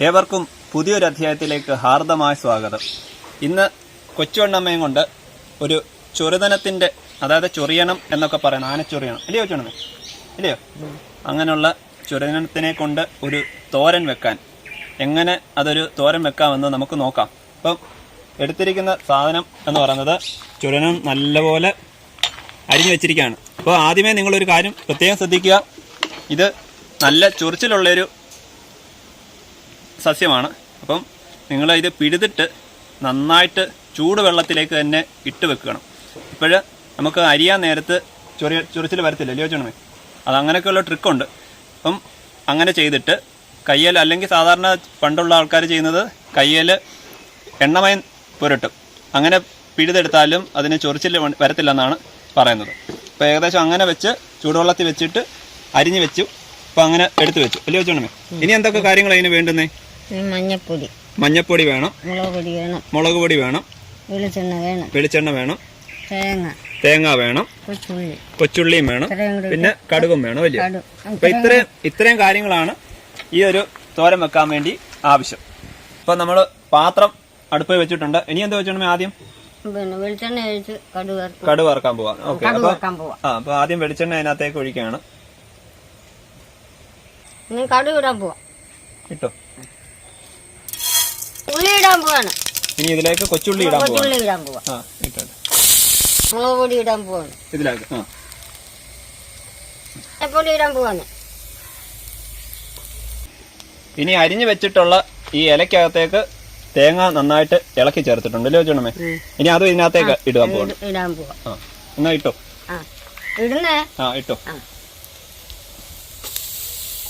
ഏവർക്കും പുതിയൊരു അധ്യായത്തിലേക്ക് ഹാർദമായ സ്വാഗതം. ഇന്ന് കൊച്ചുവണ്ണമ്മയും കൊണ്ട് ഒരു ചൊറിതനത്തിന്റെ അതായത് ചൊറിയണം എന്നൊക്കെ പറയുന്നത് ആനച്ചൊറിയണം ഇല്ലയോ കൊച്ചുവണ്ണമ്മ? ഇല്ലയോ? അങ്ങനെയുള്ള ചൊറിതനത്തിനെ കൊണ്ട് ഒരു തോരൻ വെക്കാൻ. എങ്ങനെ അതൊരു തോരൻ വെക്കാമെന്ന് നമുക്ക് നോക്കാം. അപ്പം എടുത്തിരിക്കുന്ന സാധനം എന്ന് പറയുന്നത് ചുരനം നല്ലപോലെ അരിഞ്ഞു വെച്ചിരിക്കുകയാണ്. അപ്പോൾ ആദ്യമേ നിങ്ങളൊരു കാര്യം പ്രത്യേകം ശ്രദ്ധിക്കുക. ഇത് നല്ല ചൊറിച്ചിലുള്ളൊരു സസ്യമാണ്. അപ്പം നിങ്ങൾ ഇത് പിഴുതിട്ട് നന്നായിട്ട് ചൂടുവെള്ളത്തിലേക്ക് തന്നെ ഇട്ട് വെക്കണം. ഇപ്പോഴ് നമുക്ക് അരിയാൻ നേരത്ത് ചൊറിയ ചൊറിച്ചിൽ വരത്തില്ല? അല്ലയോ ചോണമേ അത് അങ്ങനെയൊക്കെയുള്ള ട്രിക്കുണ്ട്. അപ്പം അങ്ങനെ ചെയ്തിട്ട് കയ്യിൽ അല്ലെങ്കിൽ സാധാരണ പണ്ടുള്ള ആൾക്കാർ ചെയ്യുന്നത് കയ്യിൽ എണ്ണമയം പുരട്ടും. അങ്ങനെ പിഴുതെടുത്താലും അതിന് ചൊറിച്ചിൽ വരത്തില്ലെന്നാണ് പറയുന്നത്. അപ്പോൾ ഏകദേശം അങ്ങനെ വെച്ച് ചൂടുവെള്ളത്തിൽ വെച്ചിട്ട് അരിഞ്ഞ് വെച്ചു. അപ്പോൾ അങ്ങനെ എടുത്തു വെച്ചു. അല്ലയോ ചോണമേ ഇനി എന്തൊക്കെ കാര്യങ്ങൾ അതിന് വേണ്ടുന്നേ? മഞ്ഞപ്പൊടി. മഞ്ഞപ്പൊടി വേണം. മുളക് പൊടി വേണം. മുളക് പൊടി വേണം. വെളിച്ചെണ്ണ വേണം. വെളിച്ചെണ്ണ വേണം. തേങ്ങ. തേങ്ങ വേണം. കൊച്ചുള്ളി. കൊച്ചുള്ളിയും വേണം. പിന്നെ കടുകും വേണം വലിയ. അപ്പൊ ഇത്രയും ഇത്രയും കാര്യങ്ങളാണ് ഈ ഒരു തോരൻ വെക്കാൻ വേണ്ടി ആവശ്യം. ഇപ്പൊ നമ്മൾ പാത്രം അടുപ്പിൽ വെച്ചിട്ടുണ്ട്. ഇനി എന്താ വെച്ചിട്ടുണ്ടെങ്കിൽ ആദ്യം? വെളിച്ചെണ്ണ ഒഴിച്ച് കടുക് വറക്കാൻ പോവാം. ഓക്കെ. അപ്പൊ ആ അപ്പൊ ആദ്യം വെളിച്ചെണ്ണ അതിനകത്തേക്ക് ഒഴിക്കുകയാണ്. ഇനി കടുക് ഇടാൻ പോവാം. ഇട്ടോ. ഉള്ളി ഇടാൻ പോവാണ്. ഇനി ഇതിലേക്ക് കൊച്ചുള്ളി ഇടാൻ കൊച്ചുള്ളി ഇടാൻ പോവാ. മുളക് പൊടി ഇടാൻ പോവാണ്. ഇതിലേക്ക് പൊടി ഇടാൻ പോവാണ്. ഇനി അരിഞ്ഞു വെച്ചിട്ടുള്ള ഈ ഇലക്കകത്തേക്ക് തേങ്ങ നന്നായിട്ട് ഇളക്കി ചേർത്തിട്ടുണ്ട്. അല്ലേ വെച്ചോണമേ ഇനി അതും ഇതിനകത്തേക്ക് ഇടാൻ പോവാ ഇട- ഇടാൻ പോവാം. ആ എന്നാ ഇട്ടോ? ആ ഇടുന്നേ. ആ ഇട്ടോ.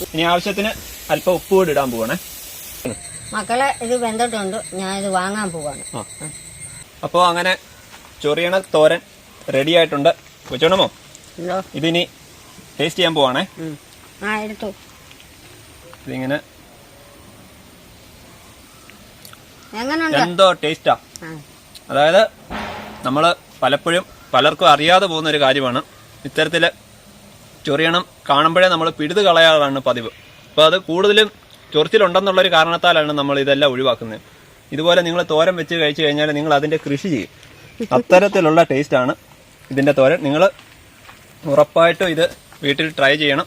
ഇനി ആവശ്യത്തിന് അല്പം ഉപ്പ് കൂടി ഇടാൻ പോകണേ മക്കളെ ഇത് വെന്തിട്ടുണ്ട് ഞാൻ ഇത് വാങ്ങാൻ പോവാണ്. അപ്പോ അപ്പോൾ അങ്ങനെ ചൊറിയണ തോരൻ റെഡി ആയിട്ടുണ്ട്. കൊച്ചോണമോ ഇതിനി ടേസ്റ്റ് ചെയ്യാൻ പോവാണേ. ആ എടുത്തു. ഇതിങ്ങനെ എന്തോ ടേസ്റ്റാ അതായത് നമ്മൾ പലപ്പോഴും പലർക്കും അറിയാതെ പോകുന്ന ഒരു കാര്യമാണ്. ഇത്തരത്തിൽ ചൊറിയണം കാണുമ്പോഴേ നമ്മൾ പിഴുത് കളയാറാണ് പതിവ്. അപ്പോൾ അത് കൂടുതലും ചൊറിച്ചിലുണ്ടെന്നുള്ളൊരു കാരണത്താലാണ് നമ്മൾ ഇതെല്ലാം ഒഴിവാക്കുന്നത്. ഇതുപോലെ നിങ്ങൾ തോരൻ വെച്ച് കഴിച്ചു കഴിഞ്ഞാൽ നിങ്ങൾ അതിന്റെ കൃഷി ചെയ്യും. അത്തരത്തിലുള്ള ടേസ്റ്റാണ് ഇതിന്റെ തോരൻ. നിങ്ങൾ ഉറപ്പായിട്ടും ഇത് വീട്ടിൽ ട്രൈ ചെയ്യണം.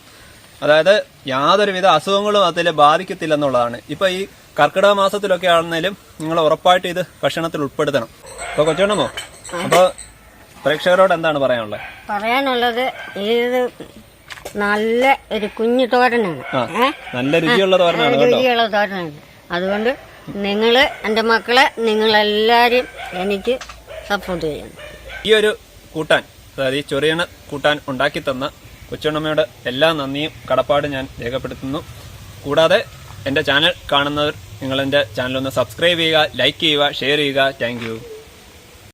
അതായത് യാതൊരുവിധ അസുഖങ്ങളും അതിൽ ബാധിക്കത്തില്ല എന്നുള്ളതാണ് ഇപ്പോൾ ഈ കർക്കിടക മാസത്തിലൊക്കെ ആണെന്നാലും നിങ്ങൾ ഉറപ്പായിട്ട് ഇത് ഭക്ഷണത്തിൽ ഉൾപ്പെടുത്തണം. അപ്പോൾ കൊച്ചോണമോ അപ്പോൾ പ്രേക്ഷകരോട് എന്താണ് പറയാനുള്ളത്? പറയാനുള്ളത് ഇത് നല്ല ഒരു കുഞ്ഞു തോരനാണ്. നല്ല രുചിയുള്ള തോരനാണ് രുചിയുള്ള തോരനാണ്. അതുകൊണ്ട് നിങ്ങൾ എന്റെ മക്കളെ നിങ്ങളെല്ലാവരും എനിക്ക് സപ്പോർട്ട് ചെയ്യണം. ഈ ഒരു കൂട്ടാൻ അതായത് ഈ ചൊറിയണ കൂട്ടാൻ ഉണ്ടാക്കി തന്ന കൊച്ചണ്ണമ്മയുടെ എല്ലാ നന്ദിയും കടപ്പാടും ഞാൻ രേഖപ്പെടുത്തുന്നു. കൂടാതെ എന്റെ ചാനൽ കാണുന്നവർ നിങ്ങൾ എന്റെ ചാനൽ ഒന്ന് സബ്സ്ക്രൈബ് ചെയ്യുക ലൈക്ക് ചെയ്യുക. ഷെയർ ചെയ്യുക താങ്ക്